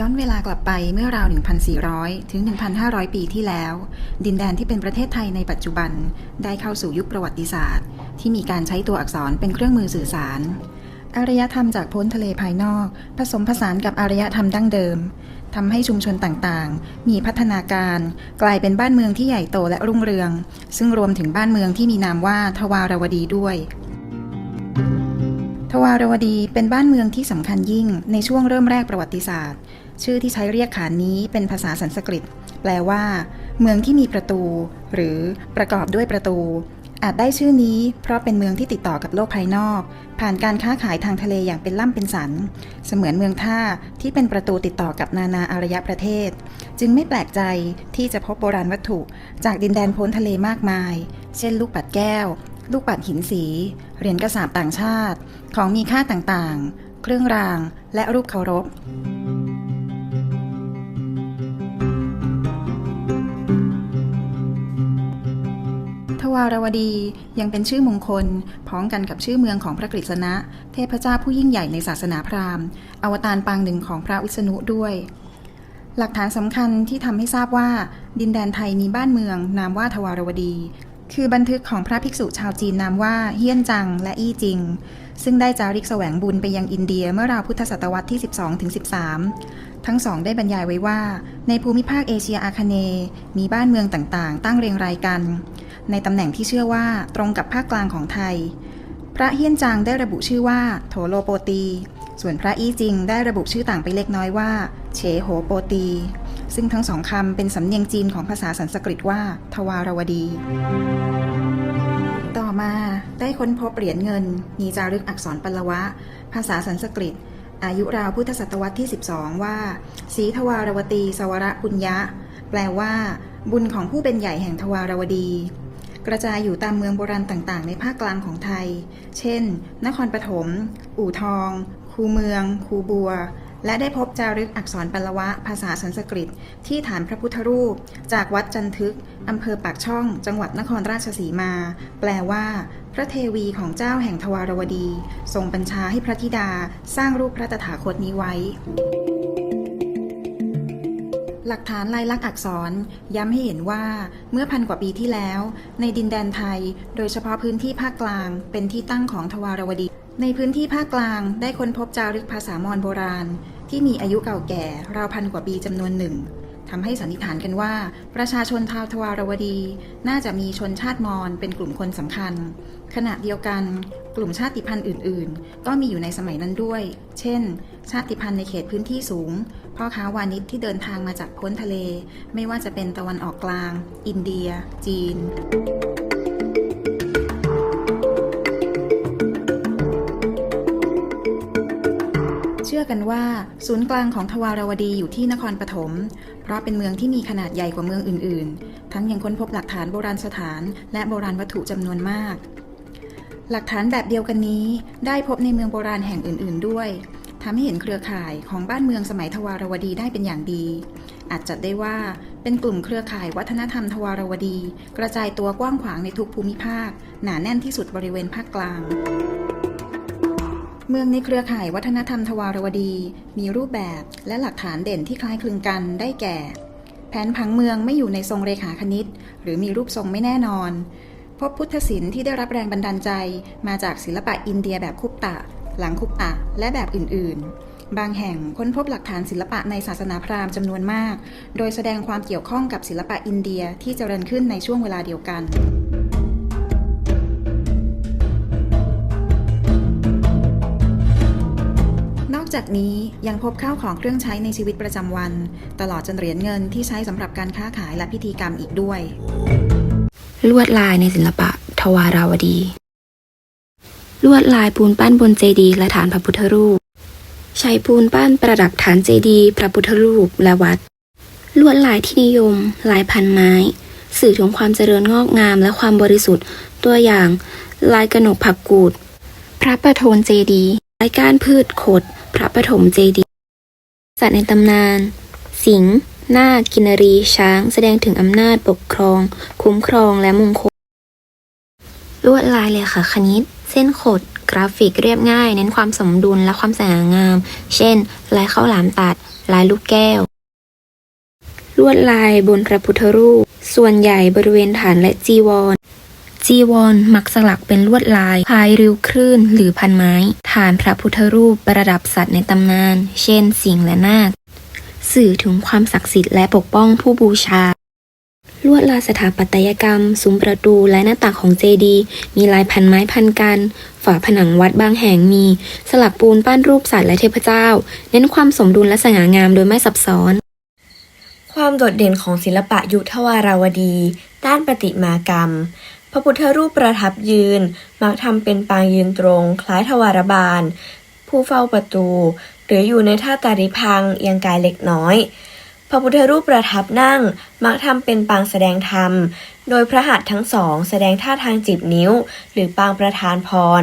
ย้อนเวลากลับไปเมื่อราว 1,400 ถึง 1,500 ปีที่แล้ว ดินแดนที่เป็นประเทศไทยในปัจจุบัน ได้เข้าสู่ยุคประวัติศาสตร์ ที่มีการใช้ตัวอักษรเป็นเครื่องมือสื่อสาร อารยธรรมจากพ้นทะเลภายนอก ผสมผสานกับอารยธรรมดั้งเดิมทำให้ชุมชนต่างๆ มีพัฒนาการ กลายเป็นบ้านเมืองที่ใหญ่โตและรุ่งเรือง ซึ่งรวมถึงบ้านเมืองที่มีนามว่าทวารวดีด้วยทวารวดีเป็นบ้านเมืองที่สำคัญยิ่งในช่วงเริ่มแรกประวัติศาสตร์ ชื่อที่ใช้เรียกขานนี้เป็นภาษาสันสกฤต แปลว่า เมืองที่มีประตู หรือประกอบด้วยประตู อาจได้ชื่อนี้เพราะเป็นเมืองที่ติดต่อกับโลกภายนอก ผ่านการค้าขายทางทะเลอย่างเป็นล่ำเป็นสัน เสมือนเมืองท่าที่เป็นประตูติดต่อกับนานาอารยประเทศ จึงไม่แปลกใจที่จะพบโบราณวัตถุ จากดินแดนพ้นทะเลมากมาย เช่น ลูกปัดแก้ว ลูกปัดหินสี เหรียญกระสาบต่างชาติ ของมีค่าต่างๆ เครื่องราง และรูปเคารพ วารวดียังเป็นชื่อมงคล พ้องกันกับชื่อเมืองของพระกฤษณะ เทพเจ้าผู้ยิ่งใหญ่ในศาสนาพราหมณ์ อวตารปางหนึ่งของพระวิษณุด้วย หลักฐานสำคัญที่ทำให้ทราบว่า ดินแดนไทยมีบ้านเมือง นามว่าทวารวดี คือบันทึกของพระภิกษุชาวจีนนามว่าเฮียนจังและอี้จิง ซึ่งได้จาริกแสวงบุญไปยังอินเดียเมื่อราวพุทธศตวรรษที่ 12-13ทั้งสองได้บรรยายไว้ว่า ในภูมิภาคเอเชียอาคเนย์มีบ้านเมืองต่างๆ ตั้งเรียงรายกัน ในตำแหน่งที่เชื่อว่าตรงกับภาคกลางของไทย พระเฮียนจังได้ระบุชื่อว่า โถโลโปตี ส่วนพระอี้จิงได้ระบุชื่อต่างไปเล็กน้อยว่า เฉโหโปตี ซึ่งทั้งสองคำเป็นสำเนียงจีนของภาษาสันสกฤตว่า ทวารวดี ต่อมาได้ค้นพบเหรียญเงิน มีจารึกอักษรปลวะ ภาษาสันสกฤต อายุราวพุทธศตวรรษที่ 12 ว่า สีทวารวตี สวระปุญญะ แปลว่า บุญของผู้เป็นใหญ่แห่งทวารวดี กระจายอยู่ตามเมืองโบราณต่างๆ ในภาคกลางของไทย เช่น นครปฐม อู่ทอง คูเมือง คูบัว และได้พบจารึกอักษรปลวะ ภาษาสันสกฤต ที่ฐานพระพุทธรูป จากวัดจันทึก อำเภอปากช่อง จังหวัดนครราชสีมา แปลว่า พระเทวีของเจ้าแห่งทวารวดี ทรงบัญชาให้พระธิดาสร้างรูปพระตถาคตนี้ไว้ หลักฐานลายลักษณ์อักษรย้ำให้เห็นว่าเมื่อพันกว่าปีที่แล้ว ในดินแดนไทย โดยเฉพาะพื้นที่ภาคกลาง เป็นที่ตั้งของทวารวดี ในพื้นที่ภาคกลางได้ค้นพบจารึกภาษามอญโบราณ ที่มีอายุเก่าแก่ราวพันกว่าปีจำนวนหนึ่งทำให้สันนิษฐานกันว่า ประชาชนชาวทวารวดี น่าจะมีชนชาติมอญเป็นกลุ่มคนสำคัญ ขณะเดียวกัน กลุ่มชาติพันธุ์อื่น ๆ ก็มีอยู่ในสมัยนั้นด้วย เช่น ชาติพันธุ์ในเขตพื้นที่สูง พ่อค้าวานิชที่เดินทางมาจากพ้นทะเล ไม่ว่าจะเป็นตะวันออกกลาง อินเดีย จีนเชื่อกันว่าศูนย์กลางของทวารวดีอยู่ที่นครปฐม เพราะเป็นเมืองที่มีขนาดใหญ่กว่าเมืองอื่น ๆ ทั้งยังค้นพบหลักฐานโบราณสถาน และโบราณวัตถุจำนวนมาก หลักฐานแบบเดียวกันนี้ได้พบในเมืองโบราณแห่งอื่น ๆ ด้วย ทำให้เห็นเครือข่ายของบ้านเมืองสมัยทวารวดีได้เป็นอย่างดี อาจจัดได้ว่าเป็นกลุ่มเครือข่ายวัฒนธรรมทวารวดี กระจายตัวกว้างขวางในทุกภูมิภาค หนาแน่นที่สุดบริเวณภาคกลาง เมืองในเครือข่ายวัฒนธรรมทวารวดี มีรูปแบบและหลักฐานเด่นที่คล้ายคลึงกันได้แก่ แผนผังเมืองไม่อยู่ในทรงเรขาคณิต หรือมีรูปทรงไม่แน่นอนพบพุทธศิลป์ที่ได้รับแรงบันดาลใจมาจากศิลปะอินเดียแบบคุปตะ หลังคุปตะและแบบอื่น ๆ บางแห่งค้นพบหลักฐานศิลปะในศาสนาพราหมณ์จำนวนมาก โดยแสดงความเกี่ยวข้องกับศิลปะอินเดียที่เจริญขึ้นในช่วงเวลาเดียวกันนอกจากนี้ยังพบข้าวของเครื่องใช้ในชีวิตประจำวัน ตลอดจนเหรียญเงินที่ใช้สำหรับการค้าขายและพิธีกรรมอีกด้วย ลวดลายในศิลปะ ทวาราวดี ลวดลายปูนปั้นบนเจดีย์และฐานพระพุทธรูป ใช้ปูนปั้นประดับฐานเจดีย์พระพุทธรูปและวัด ลวดลายที่นิยม ลายพันไม้ สื่อถึงความเจริญงอกงามและความบริสุทธิ์ ตัวอย่าง ลายกระหนกผักกูด พระประโทนเจดีย์ลายก้านพืชขด พระปฐมเจดีย์สัตว์ในตำนาน สิงห์นาคกินรีช้าง แสดงถึงอำนาจปกครอง คุ้มครองและมงคล ลวดลายเลขาคณิต เส้นขด กราฟิกเรียบง่าย เน้นความสมดุลและความสง่างาม เช่น ลายข้าวหลามตัด ลายลูกแก้ว ลวดลายบนพระพุทธรูป ส่วนใหญ่บริเวณฐานและจีวร จีวรมักสลักเป็นลวดลายพายริ้วคลื่นหรือพันไม้ ฐานพระพุทธรูปประดับสัตว์ในตำนาน เช่น สิงห์และนาคสื่อถึงความศักดิ์สิทธิ์และปกป้องผู้บูชา ลวดลายสถาปัตยกรรม ซุ้มประตูและหน้าต่างของเจดีย์มีลายพันไม้พันกัน ฝาผนังวัดบางแห่งมี สลักปูนปั้นรูปสัตว์และเทพเจ้า เน้นความสมดุลและสง่างามโดยไม่ซับซ้อน ความโดดเด่นของศิลปะยุคทวาราวดี ด้านประติมากรรม พระพุทธรูปประทับยืน มักทำเป็นปางยืนตรง คล้ายทวารบาล ผู้เฝ้าประตู หรืออยู่ในท่าตาริพังเอียงกายเล็กน้อย พระพุทธรูปประทับนั่งมักทำเป็นปางแสดงธรรม โดยพระหัตถ์ทั้งสองแสดงท่าทางจีบนิ้ว หรือปางประธานพร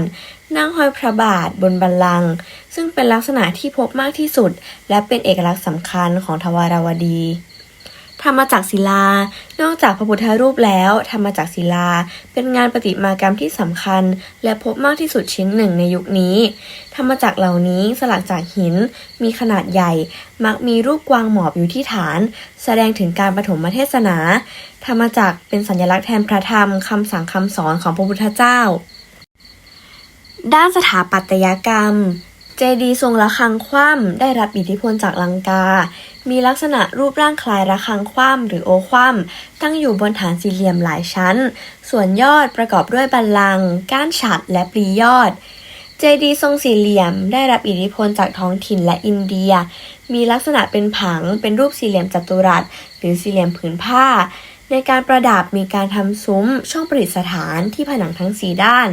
นั่งห้อยพระบาทบนบัลลังก์ซึ่งเป็นลักษณะที่พบมากที่สุด และเป็นเอกลักษณ์สำคัญของทวารวดี ธรรมจักศิลา นอกจากพระพุทธรูปแล้วธรรมจักศิลา เป็นงานประติมากรรมที่สำคัญ และพบมากที่สุดชิ้นหนึ่งในยุคนี้ธรรมจักเหล่านี้สลักจากหิน มีขนาดใหญ่ มักมีรูปกวางหมอบอยู่ที่ฐาน แสดงถึงการปฐมเทศนาธรรมจักเป็นสัญลักษณ์แทนพระธรรมคำสั่งคำสอนของพระพุทธเจ้า ด้านสถาปัตยกรรม เจดีทรงระฆังคว่ำได้รับอิทธิพลจากลังกา มีลักษณะรูปร่างคล้ายระฆังคว่ำหรือโอคว่ำตั้งอยู่บนฐานสี่เหลี่ยมหลายชั้น ส่วนยอดประกอบด้วยบัลลังก์ก้านฉัตรและปลียอด เจดีทรงสี่เหลี่ยม ได้รับอิทธิพลจากท้องถิ่นและอินเดีย มีลักษณะเป็นผังเป็นรูปสี่เหลี่ยมจัตุรัส หรือสี่เหลี่ยมผืนผ้า ในการประดับมีการทำซุ้ม ช่องประดิษฐานที่ผนังทั้งสีด้าน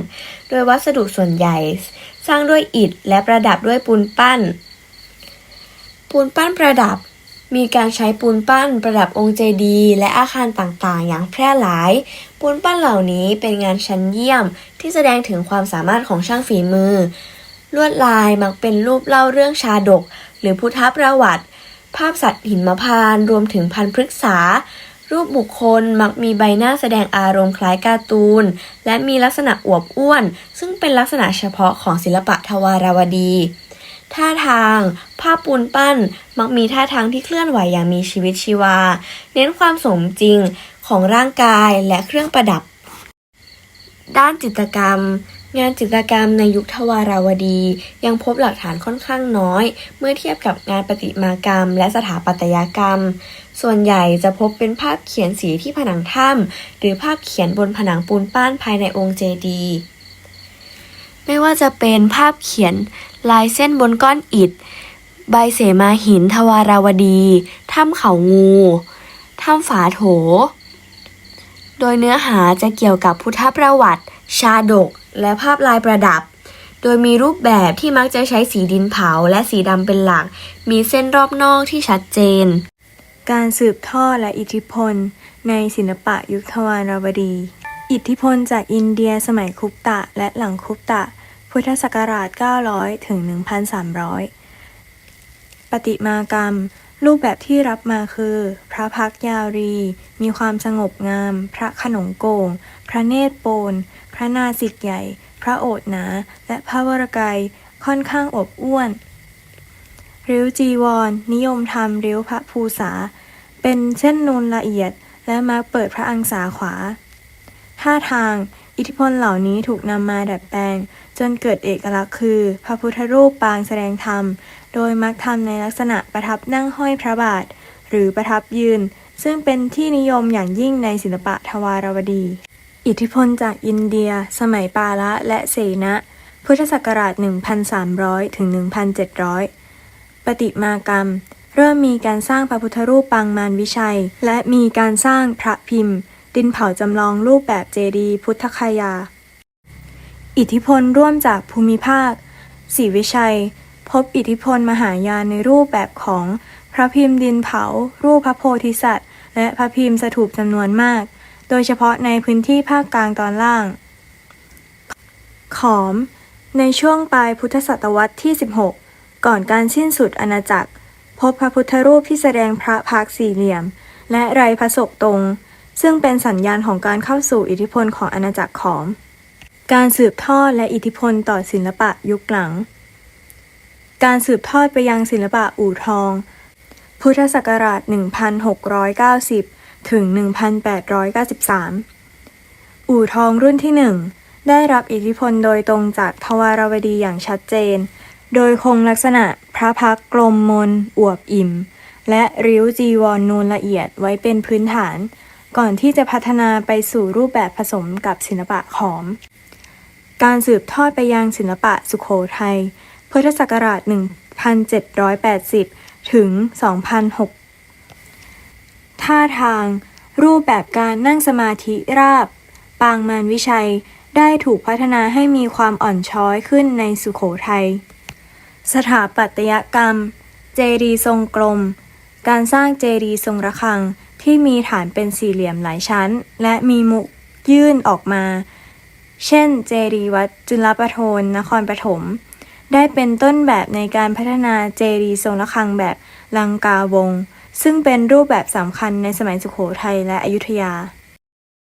โดยวัสดุส่วนใหญ่ สร้างด้วยอิฐและประดับด้วยปูนปั้น ปูนปั้นประดับ มีการใช้ปูนปั้นประดับองค์เจดีย์และอาคารต่างๆ อย่างแพร่หลาย ปูนปั้นเหล่านี้เป็นงานชั้นเยี่ยมที่แสดงถึงความสามารถของช่างฝีมือ ลวดลายมักเป็นรูปเล่าเรื่องชาดก หรือพุทธประวัติ ภาพสัตว์หินมพานรวมถึงพันธุ์พฤกษา รูปบุคคลมักมีใบหน้าแสดงอารมณ์คล้ายการ์ตูน และมีลักษณะอวบอ้วน ซึ่งเป็นลักษณะเฉพาะของศิลปะทวาราวดี ท่าทาง ภาพปูนปั้น มักมีท่าทางที่เคลื่อนไหวอย่างมีชีวิตชีวา เน้นความสมจริงของร่างกายและเครื่องประดับ ด้านจิตรกรรม งานจิตรกรรมในยุคทวาราวดี ยังพบหลักฐานค่อนข้างน้อย เมื่อเทียบกับงานประติมากรรม และสถาปัตยกรรม ส่วนใหญ่จะพบเป็นภาพเขียนสีที่ผนังถ้ำหรือภาพเขียนบนผนังปูนปั้นภายในองค์เจดีย์ไม่ว่าจะเป็นภาพเขียนลายเส้นบนก้อนอิฐ ใบเสมาหินทวาราวดีถ้ำเขางูถ้ำฝาโถ โดยเนื้อหาจะเกี่ยวกับพุทธประวัติ ชาดก และภาพลายประดับ โดยมีรูปแบบที่มักจะใช้สีดินเผาและสีดำเป็นหลัก มีเส้นรอบนอกที่ชัดเจน การสืบทอดและอิทธิพล ในศิลปะยุคทวารวดี อิทธิพลจากอินเดียสมัยคุปตะและหลังคุปตะ พุทธศักราช 900 ถึง 1,300 ปฏิมากรรม รูปแบบที่รับมาคือ พระพักยาวรี มีความสงบงาม พระขนงโกง พระเนตรโปน พระนาสิกใหญ่ พระโอษหนา และพระวรกายค่อนข้างอบอ้วน ริ้วจีวร นิยมทำริ้วพระภูษา เป็นเส้นนูนละเอียด และมักเปิดพระอังสาขวา ท่าทาง อิทธิพลเหล่านี้ถูกนำมาดัดแปลง จนเกิดเอกลักษณ์คือ พระพุทธรูปปางแสดงธรรม โดยมักทำในลักษณะประทับนั่งห้อยพระบาท หรือประทับยืน ซึ่งเป็นที่นิยมอย่างยิ่งในศิลปะทวารวดี อิทธิพลจากอินเดีย สมัยปาละและเสนะ พุทธศักราช 1,300 ถึง 1,700 ปฏิมากรรม เริ่มมีการสร้างพระพุทธรูปปางมารวิชัย และมีการสร้างพระพิมพ์ ดินเผาจำลองรูปแบบเจดีย์พุทธคยา อิทธิพลร่วมจากภูมิภาคศรีวิชัย พบอิทธิพลมหายานในรูปแบบของพระพิมพ์ดินเผา รูปพระโพธิสัตว์ และพระพิมพ์สถูปจำนวนมาก โดยเฉพาะในพื้นที่ภาคกลางตอนล่าง ขอม ในช่วงปลายพุทธศตวรรษที่ 16 ก่อนการสิ้นสุดอาณาจักร พบพระพุทธรูปที่แสดงพระพักตร์สี่เหลี่ยม และไรพระศกตรง ซึ่งเป็นสัญญาณของการเข้าสู่อิทธิพลของอาณาจักรขอม การสืบทอดและอิทธิพลต่อศิลปะยุคหลัง การสืบทอดไปยังศิลปะอู่ทอง พุทธศักราช 1690 ถึง 1893 อู่ทองรุ่นที่หนึ่งได้รับอิทธิพลโดยตรงจากทวารวดีอย่างชัดเจน โดยคงลักษณะพระพักตร์กลมมนอวบอิ่ม และริ้วจีวรนูนละเอียดไว้เป็นพื้นฐาน ก่อนที่จะพัฒนาไปสู่รูปแบบผสมกับศิลปะขอม การสืบทอดไปยังศิลปะสุโขทัย พุทธศักราช 1780 ถึง 2006 ท่าทาง รูปแบบการนั่งสมาธิราบ ปางมารวิชัยได้ถูกพัฒนาให้มีความอ่อนช้อยขึ้นในสุโขทัย สถาปัตยกรรม เจดีย์ทรงกลม การสร้างเจดีย์ทรงระฆังที่มีฐานเป็นสี่เหลี่ยมหลายชั้น และมีมุกยื่นออกมา เช่น เจดีย์วัดจุลประโทนนครปฐม ได้เป็นต้นแบบในการพัฒนาเจดีย์ทรงระฆังแบบลังกาวง ซึ่งเป็นรูปแบบสำคัญในสมัยสุโขทัยและอยุธยา